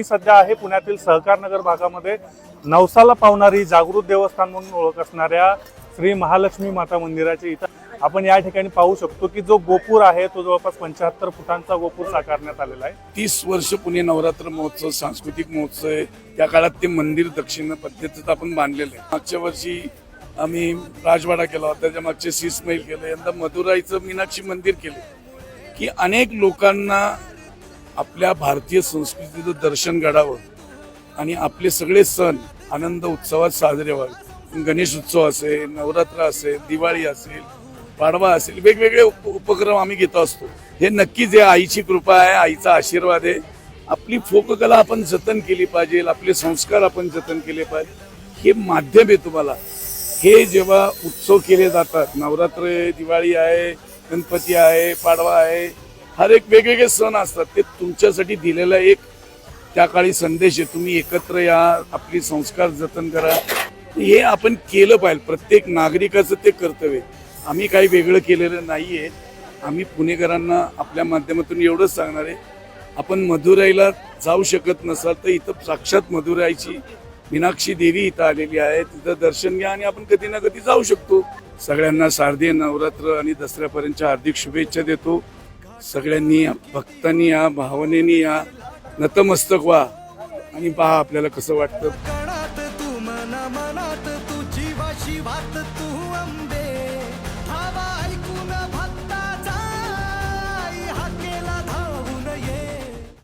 मी सध्या आहे पुण्यातील सहकारनगर भागामध्ये. नवसाला पावणारी जागृत देवस्थान म्हणून ओळख असणाऱ्या श्री महालक्ष्मी माता मंदिराच्या इथं आपण या ठिकाणी पाहू शकतो की जो गोपूर आहे तो जवळपास पंच्याहत्तर फुटांचा गोपूर साकारण्यात आलेला आहे. तीस वर्ष पुणे नवरात्र महोत्सव सांस्कृतिक महोत्सव आहे. त्या काळात ते मंदिर दक्षिण पद्धतीत आपण बांधलेलं आहे. मागच्या वर्षी आम्ही राजवाडा केला होता त्याच्या मागचे सीस मैल केलं. यंदा मदुराईचं मीनाक्षी मंदिर केलं. की अनेक लोकांना आपल्या भारतीय संस्कृतीचं दर्शन घडावं आणि आपले सगळे सण आनंद उत्सवात साजरे व्हावे. गणेश उत्सव असेल नवरात्र असेल दिवाळी असेल पाडवा असेल वेगवेगळे उप उपक्रम आम्ही घेत असतो. हे नक्कीच आहे आईची कृपा आहे आईचा आशीर्वाद आहे आपली फोककला आपण जतन केली पाहिजे आपले संस्कार आपण जतन केले पाहिजे हे माध्यम आहे तुम्हाला. हे जेव्हा उत्सव केले जातात नवरात्र दिवाळी आहे गणपती आहे पाडवा आहे हर एक वेगवेगळे सण असतात. ते तुमच्यासाठी दिलेला एक त्या काळी संदेश आहे. तुम्ही एकत्र या आपली संस्कार जतन करा. हे आपण केलं पाहिजे. प्रत्येक नागरिकाचं ते कर्तव्य आहे. आम्ही काही वेगळं केलेलं नाही आहे आम्ही पुणेकरांना आपल्या माध्यमातून एवढंच सांगणार आहे. आपण मदुराईला जाऊ शकत नसाल तर इथं साक्षात मदुराईची मीनाक्षी देवी इथं आलेली आहे. तिथं दर्शन घ्या आणि आपण कधी ना कधी जाऊ शकतो. सगळ्यांना शारदीय नवरात्र आणि दसऱ्यापर्यंतच्या हार्दिक शुभेच्छा देतो. सगळ्यांनी भक्तांनी या भावनेनी या नतमस्तक व्हा. आणि पहा आपल्याला कसं वाटतं. तू मना मनात तू जीवाशी शिवात तू अंबे.